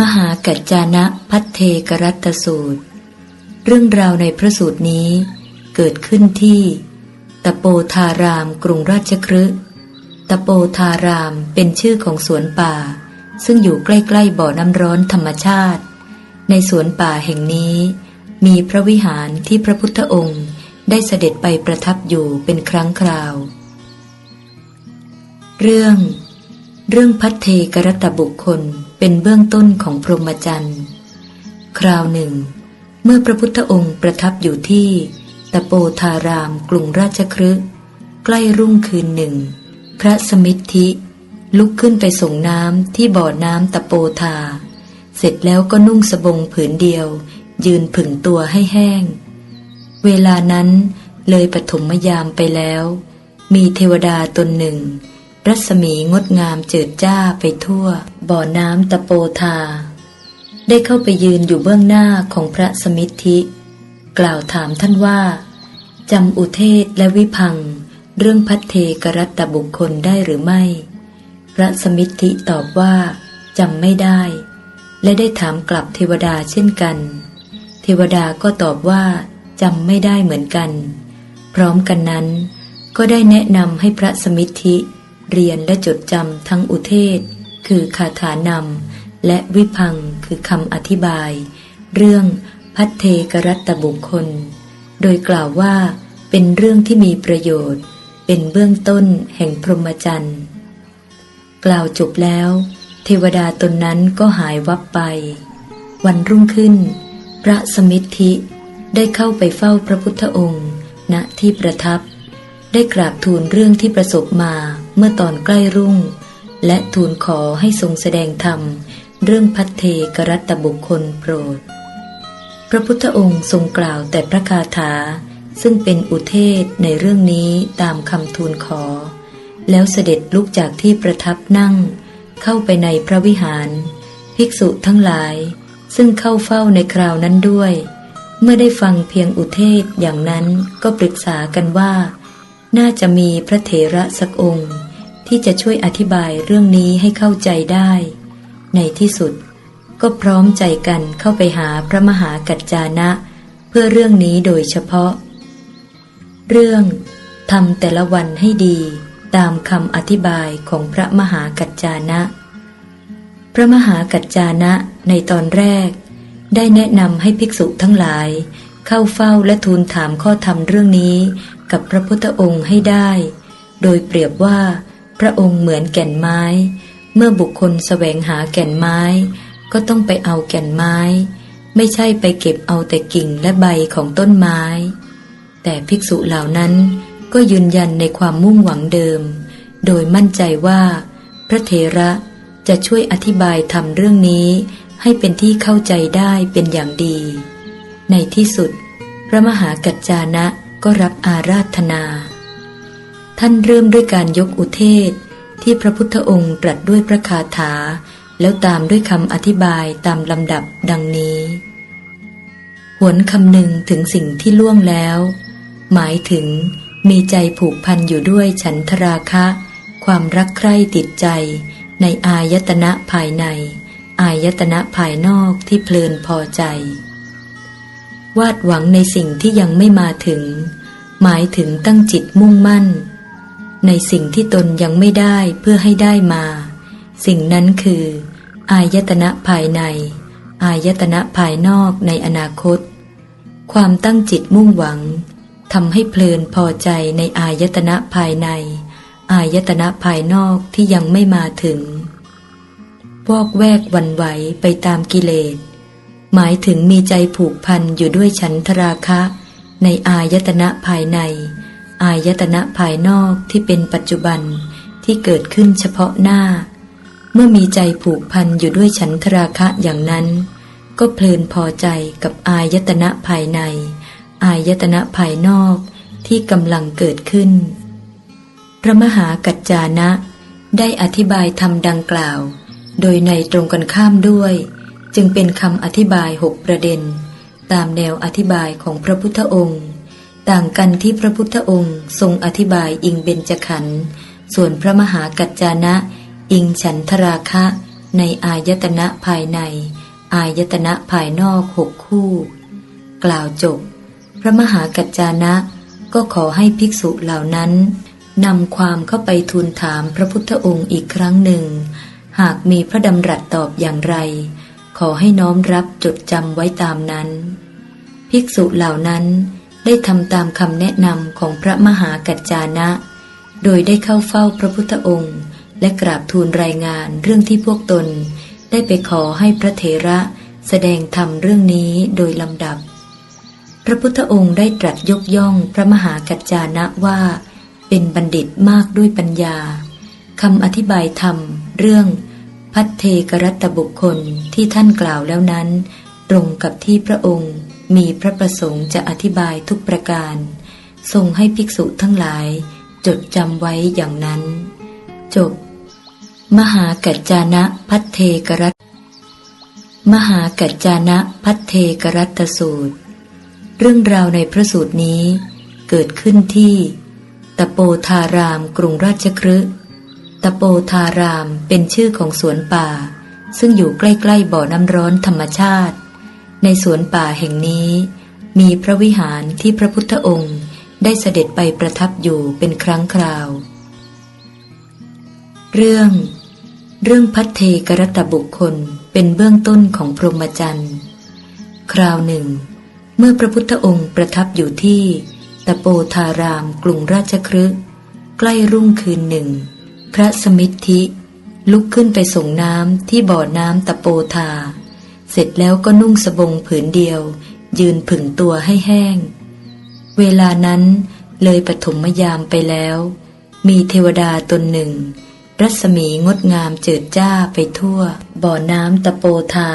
มหากัจจานะพัทเทกรัตตสูตร เรื่องราวในพระสูตรนี้เกิดขึ้นที่ ตะโปธารามกรุงราชคฤห์ตะโปธารามเป็นชื่อของสวนป่า ซึ่งอยู่ใกล้ๆบ่อน้ำร้อนธรรมชาติ ในสวนป่าแห่งนี้ มีพระวิหารที่พระพุทธองค์ได้เสด็จไปประทับอยู่เป็นครั้งคราว เรื่อง เรื่องพัทเทกรัตบุคคล เป็นเบื้องต้นของพรหมจรรย์ คราวหนึ่ง เมื่อพระพุทธองค์ประทับอยู่ที่ตะโปธารามกรุงราชครึกใกล้รุ่งคืนหนึ่ง พระสมิทธิ ลุกขึ้นไปส่งน้ำที่บ่อน้ำตะโปธา เสร็จแล้วก็นุ่งสบงผืนเดียว ยืนผึ่งตัวให้แห้ง เวลานั้นเลยปฐมยามไปแล้ว มีเทวดาตนหนึ่ง รัศมีงดงามเจิดจ้าไปทั่ว บ่อน้ำตะโปธา ได้เข้าไปยืนอยู่เบื้องหน้าของพระสมิทธิ กล่าวถามท่านว่าจำอุเทศและวิพัง เรื่องพัทเทกรัตตบุคคลได้หรือไม่ พระสมิทธิตอบว่าจำไม่ได้ และได้ถามกลับเทวดาเช่นกัน เทวดาก็ตอบว่าจำไม่ได้เหมือนกัน พร้อมกันนั้น ก็ได้แนะนำให้พระสมิทธิ เรียนและจดจำทั้งอุเทศ คือคาถานำและวิพังคือคำอธิบาย เรื่องพัทเทกรัตตบุคคล โดยกล่าวว่าเป็นเรื่องที่มีประโยชน์ เป็นเบื้องต้นแห่งพรหมจรรย์ กล่าวจบแล้ว เทวดาตนนั้นก็หายวับไป วันรุ่งขึ้น พระสมิทธิได้เข้าไปเฝ้าพระพุทธองค์ ณที่ประทับ ได้กราบทูลเรื่องที่ประสบมา เมื่อตอนใกล้รุ่ง และทูลขอให้ทรงแสดงธรรม เรื่องพัทเทกรัตตบุคคลโปรด พระพุทธองค์ทรงกล่าวแต่พระคาถา ซึ่งเป็นอุเทศในเรื่องนี้ตามคำทูลขอ แล้วเสด็จลุกจากที่ประทับนั่ง เข้าไปในพระวิหาร ภิกษุทั้งหลาย ซึ่งเข้าเฝ้าในคราวนั้นด้วย เมื่อได้ฟังเพียงอุเทศอย่างนั้นก็ปรึกษากันว่าน่าจะมีพระเถระสักองค์ ที่จะช่วยอธิบายเรื่องนี้ให้เข้าใจได้ ในที่สุด ก็พร้อมใจกันเข้าไปหาพระมหากัจจานะ เพื่อเรื่องนี้โดยเฉพาะ เรื่องทำแต่ละวันให้ดีตามคำอธิบายของพระมหากัจจานะ พระมหากัจจานะในตอนแรก ได้แนะนำให้ภิกษุทั้งหลาย เข้าเฝ้าและทูลถามข้อธรรมเรื่องนี้ กับพระพุทธองค์ให้ได้ โดยเปรียบว่า พระองค์เหมือนแก่นไม้ เมื่อบุคคลแสวงหาแก่นไม้ ก็ต้องไปเอาแก่นไม้ ไม่ใช่ไปเก็บเอาแต่กิ่งและใบของต้นไม้ แต่ภิกษุเหล่านั้นก็ยืนยันในความมุ่งหวังเดิม โดยมั่นใจว่า พระเถระจะช่วยอธิบายทำเรื่องนี้ให้เป็นที่เข้าใจได้เป็นอย่างดี ในที่สุด พระมหากัจจานะก็รับอาราธนา ท่านเริ่มด้วยการยกอุเทศ ที่พระพุทธองค์ตรัสด้วยพระคาถา แล้วตามด้วยคำอธิบายตามลำดับดังนี้ หวนคำหนึ่งถึงสิ่งที่ล่วงแล้ว หมายถึงมีใจผูกพันอยู่ด้วยฉันทราคะ ความรักใคร่ติดใจ ในอายตนะภายใน อายตนะภายนอกที่เพลินพอใจ วาดหวังในสิ่งที่ยังไม่มาถึง หมายถึงตั้งจิตมุ่งมั่น ในสิ่งที่ตนยังไม่ได้เพื่อให้ได้มา สิ่งนั้นคือ อายตนะภายใน อายตนะภายนอกในอนาคต ความตั้งจิตมุ่งหวังทำให้เพลินพอใจในอายตนะภายใน อายตนะภายนอกที่ยังไม่มาถึง วอกแวกวันไหวไปตามกิเลส หมายถึงมีใจผูกพันอยู่ด้วยฉันทราคะ ในอายตนะภายใน อายตนะภายนอกที่เป็นปัจจุบันที่เกิดขึ้นเฉพาะหน้า เมื่อมีใจผูกพันอยู่ด้วยฉันทราคะอย่างนั้น ก็เพลินพอใจกับอายตนะภายใน อายตนะภายนอกที่กำลังเกิดขึ้น พระมหากัจจานะ ได้อธิบายธรรมดังกล่าว โดยในตรงกันข้ามด้วย จึงเป็นคำอธิบายหกประเด็น ตามแนวอธิบายของพระพุทธองค์ ต่างกันที่พระพุทธองค์ทรงอธิบายอิงเบญจขันธ์ส่วนพระมหากัจจานะ อิงฉันทราคะ ในอายตนะภายใน อายตนะภายนอกหกคู่ กล่าวจบ พระมหากัจจานะ ก็ขอให้ภิกษุเหล่านั้นนำความเข้าไปทูลถามพระพุทธองค์อีกครั้งหนึ่ง หากมีพระดำรัสตอบอย่างไร ขอให้น้อมรับจดจำไว้ตามนั้น ภิกษุเหล่านั้น ได้ทำตามคำแนะนำของพระมหากัจจานะ โดยได้เข้าเฝ้าพระพุทธองค์ และกราบทูลรายงานเรื่องที่พวกตน ได้ไปขอให้พระเถระแสดงธรรมเรื่องนี้โดยลำดับ พระพุทธองค์ได้ตรัสยกย่องพระมหากัจจานะว่า เป็นบัณฑิตมากด้วยปัญญาคำอธิบายธรรม เรื่อง พัทเทกรัตตบุคคลที่ท่านกล่าวแล้วนั้น ตรงกับที่พระองค์ มีพระประสงค์จะอธิบายทุกประการ ทรงให้ภิกษุทั้งหลาย จดจำไว้อย่างนั้น จบ มหากัจจานะพัทเทกรัตมหากัจจานะพัทเทกรัตตสูตร เรื่องราวในพระสูตรนี้ เกิดขึ้นที่ ตะโปธารามกรุงราชคฤห์ตะโปธารามเป็นชื่อของสวนป่า ซึ่งอยู่ใกล้ ๆ บ่อน้ำร้อนธรรมชาติ ในสวนป่าแห่งนี้ มีพระวิหารที่พระพุทธองค์ได้เสด็จไปประทับอยู่เป็นครั้งคราว เรื่อง เรื่องพัทเทกรัตตบุคคลเป็นเบื้องต้นของพรหมจรรย์ คราวหนึ่ง เมื่อพระพุทธองค์ประทับอยู่ที่ ตะโปธารามกรุงราชครึใกล้รุ่งคืนหนึ่ง พระสมิทธิ ลุกขึ้นไปส่งน้ำที่บ่อน้ำตะโปธา เสร็จแล้วก็นุ่งสบงผืนเดียว ยืนผึ่งตัวให้แห้ง เวลานั้นเลยปฐมยามไปแล้ว มีเทวดาตนหนึ่ง รัศมีงดงามเจิดจ้าไปทั่ว บ่อน้ำตะโปธา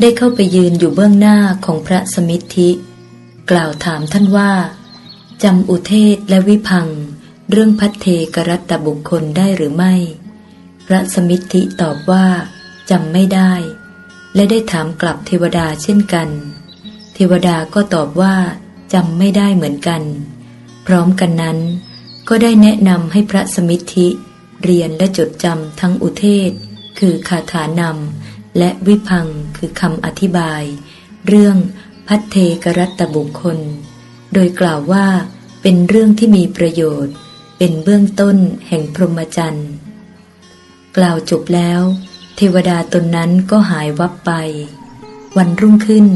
ได้เข้าไปยืนอยู่เบื้องหน้าของพระสมิทธิ กล่าวถามท่านว่าจำอุเทศและวิพัง เรื่องพัทเทกรัตตบุคคลได้หรือไม่ พระสมิทธิตอบว่าจำไม่ได้ และได้ถามกลับเทวดาเช่นกัน เทวดาก็ตอบว่าจำไม่ได้เหมือนกัน พร้อมกันนั้น ก็ได้แนะนำให้พระสมิทธิ เรียนและจดจำทั้งอุเทศ คือคาถานำและวิพังคือคำอธิบาย เรื่องพัทเทกรัตตบุคคล โดยกล่าวว่าเป็นเรื่องที่มีประโยชน์ เป็นเบื้องต้นแห่งพรหมจรรย์ กล่าวจบแล้ว ทวดาตนนั้นก็หายวับไป วันรุ่งขึ้น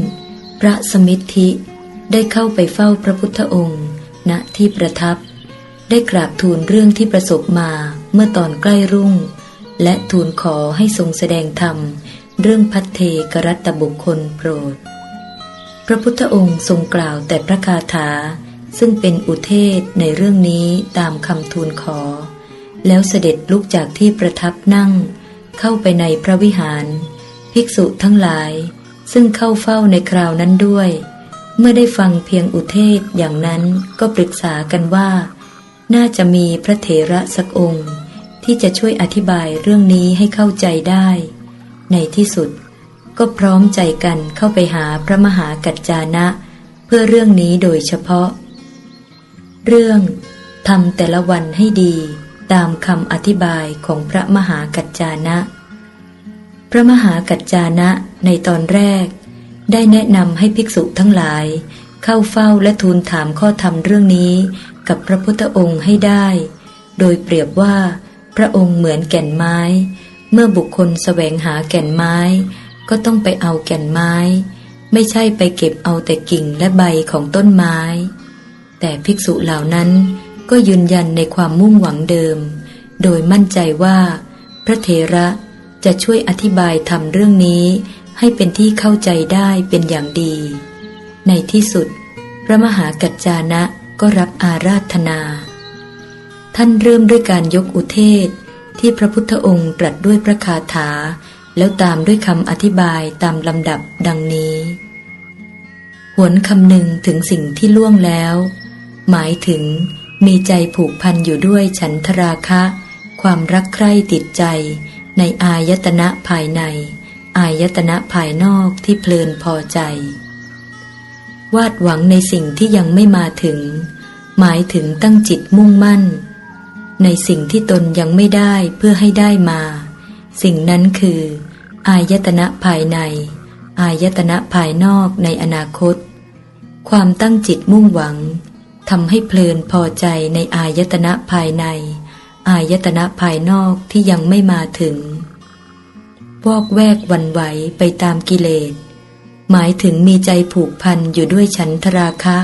พระสมิทธิได้เข้าไปเฝ้าพระพุทธองค์ณที่ประทับ ได้กราบทูลเรื่องที่ประสบมาเมื่อตอนใกล้รุ่ง และทูลขอให้ทรงแสดงธรรม เรื่องพัทเทกรัตตบุคคลโปรด พระพุทธองค์ทรงกล่าวแต่พระคาถา ซึ่งเป็นอุเทศในเรื่องนี้ตามคำทูลขอ แล้วเสด็จลุกจากที่ประทับนั่ง เข้าไปในพระวิหาร ภิกษุทั้งหลาย ซึ่งเข้าเฝ้าในคราวนั้นด้วย เมื่อได้ฟังเพียงอุเทศอย่างนั้นก็ปรึกษากันว่า น่าจะมีพระเถระสักองค์ ที่จะช่วยอธิบายเรื่องนี้ให้เข้าใจได้ ในที่สุดก็พร้อมใจกันเข้าไปหาพระมหากัจจานะ เพื่อเรื่องนี้โดยเฉพาะ เรื่องทำแต่ละวันให้ดี ตามคำอธิบายของพระมหากัจจานะ พระมหากัจจานะในตอนแรก ได้แนะนำให้ภิกษุทั้งหลาย เข้าเฝ้าและทูลถามข้อธรรมเรื่องนี้ กับพระพุทธองค์ให้ได้ โดยเปรียบว่า พระองค์เหมือนแก่นไม้ เมื่อบุคคลแสวงหาแก่นไม้ ก็ต้องไปเอาแก่นไม้ ไม่ใช่ไปเก็บเอาแต่กิ่งและใบของต้นไม้ แต่ภิกษุเหล่านั้น ก็ยืนยันในความมุ่งหวังเดิม โดยมั่นใจว่า พระเถระจะช่วยอธิบายทำเรื่องนี้ ให้เป็นที่เข้าใจได้เป็นอย่างดี ในที่สุด พระมหากัจจานะก็รับอาราธนา ท่านเริ่มด้วยการยกอุเทศที่พระพุทธองค์ตรัสด้วยพระคาถา แล้วตามด้วยคำอธิบายตามลำดับดังนี้ หวนคำหนึ่งถึงสิ่งที่ล่วงแล้ว หมายถึง มีใจผูกพันอยู่ด้วยฉันทราคะ ความรักใคร่ติดใจ ในอายตนะภายใน อายตนะภายนอกที่เพลินพอใจ วาดหวังในสิ่งที่ยังไม่มาถึง หมายถึงตั้งจิตมุ่งมั่น ในสิ่งที่ตนยังไม่ได้เพื่อให้ได้มา สิ่งนั้นคือ อายตนะภายใน อายตนะภายนอกในอนาคต ความตั้งจิตมุ่งหวัง ทำให้เพลินพอใจในอายตนะภายใน อายตนะภายนอกที่ยังไม่มาถึง วอกแวกวันไหวไปตามกิเลส หมายถึงมีใจผูกพันอยู่ด้วยฉันทราคะ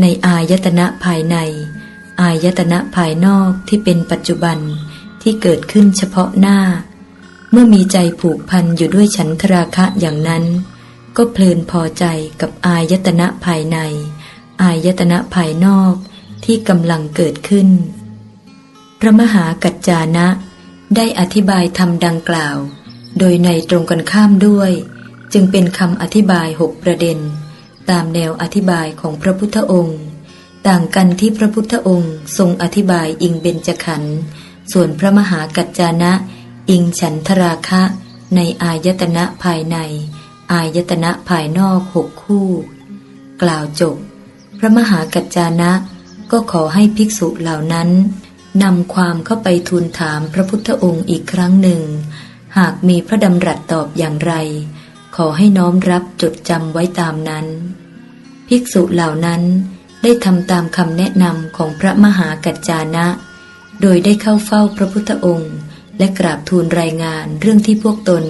ในอายตนะภายใน อายตนะภายนอกที่เป็นปัจจุบันที่เกิดขึ้นเฉพาะหน้า เมื่อมีใจผูกพันอยู่ด้วยฉันทราคะอย่างนั้น ก็เพลินพอใจกับอายตนะภายใน อายตนะภายนอกที่กำลังเกิดขึ้น พระมหากัจจานะ ได้อธิบายธรรมดังกล่าว โดยในตรงกันข้ามด้วย จึงเป็นคำอธิบายหกประเด็น ตามแนวอธิบายของพระพุทธองค์ ต่างกันที่พระพุทธองค์ทรงอธิบายอิงเบญจขันธ์ส่วนพระมหากัจจานะ อิงฉันทราคะ ในอายตนะภายใน อายตนะภายนอกหกคู่ กล่าวจบ พระมหากัจจานะก็ขอให้ภิกษุเหล่านั้นนำความเข้าไปทูลถามพระพุทธองค์อีกครั้งหนึ่ง หากมีพระดำรัสตอบอย่างไร ขอให้น้อมรับจดจำไว้ตามนั้น ภิกษุเหล่านั้นได้ทำตามคำแนะนำของพระมหากัจจานะ โดยได้เข้าเฝ้าพระพุทธองค์ และกราบทูลรายงานเรื่องที่พวกตน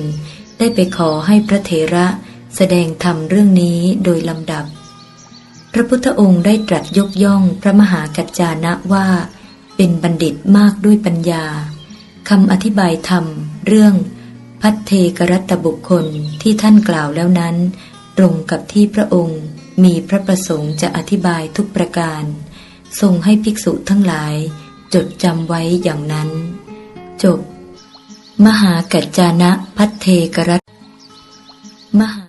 ได้ไปขอให้พระเถระแสดงธรรมเรื่องนี้โดยลำดับ พระพุทธองค์ได้ตรัสยกย่องพระมหากัจจานะว่า เป็นบัณฑิตมากด้วยปัญญาคำอธิบายธรรม เรื่องพัทเทกรัตตบุคคลที่ท่านกล่าวแล้วนั้น ตรงกับที่พระองค์มีพระประสงค์จะอธิบายทุกประการ ทรงให้ภิกษุทั้งหลาย จดจำไว้อย่างนั้น จบ มหากัจจานะพัทเทกรัตมหา